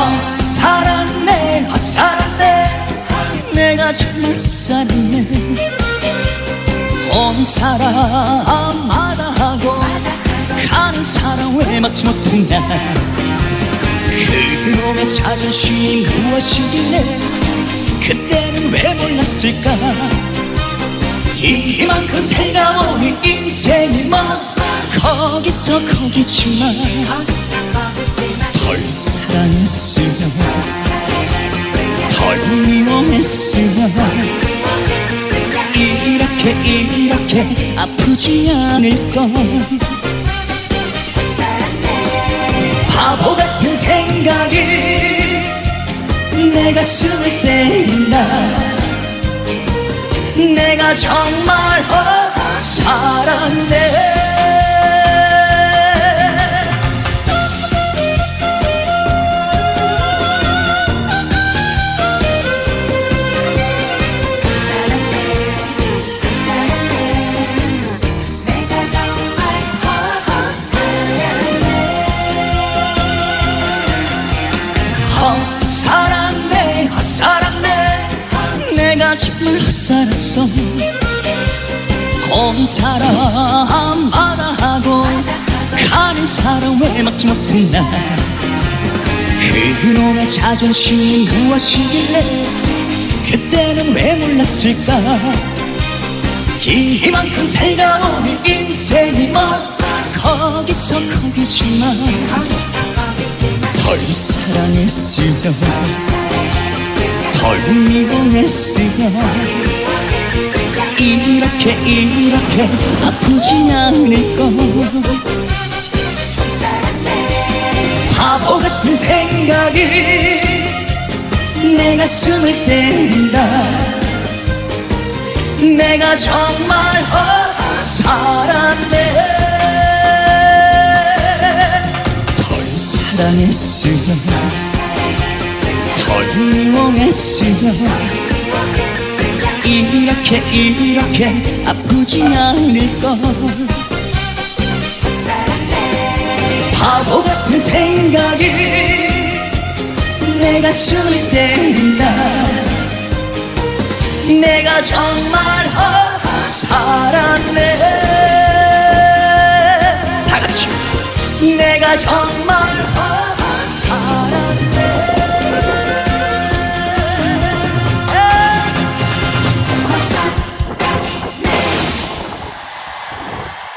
헛살았네 헛살았네 내가 정말 헛살았네 온 사람 마다하고 가는 사람 왜 막지 못했나 그놈의 자존심 무엇이길래 그때는 왜 몰랐을까? 이만큼 새가오니 인생이 뭐 거기서 거기지만. 사랑했으면 덜 미워했으면 이렇게 이렇게 아프지 않을 걸 바보 같은 생각이 내 가슴을 때린다 내가 정말 살았네 내가 정말 헛살았어. 온 사람마다 하고 가는 사람 왜 막지 못했나 그놈의 자존심이 무엇이길래 그때는 왜 몰랐을까? 이만큼 살가운 인생이 뭐 거기서 거기지만 덜 사랑했으면 덜 미워했으면 이렇게 이렇게 아프지 않을 걸. 바보 같은 생각이 내 가슴을 때린다. 내가 정말 살았네 덜 사랑했으면 덜 미워했으면 이렇게 이렇게 아프지 않을 걸. 바보 같은 생각이 내 가슴을 때린다. 내가 정말 살았네 다 같이. 내가 정말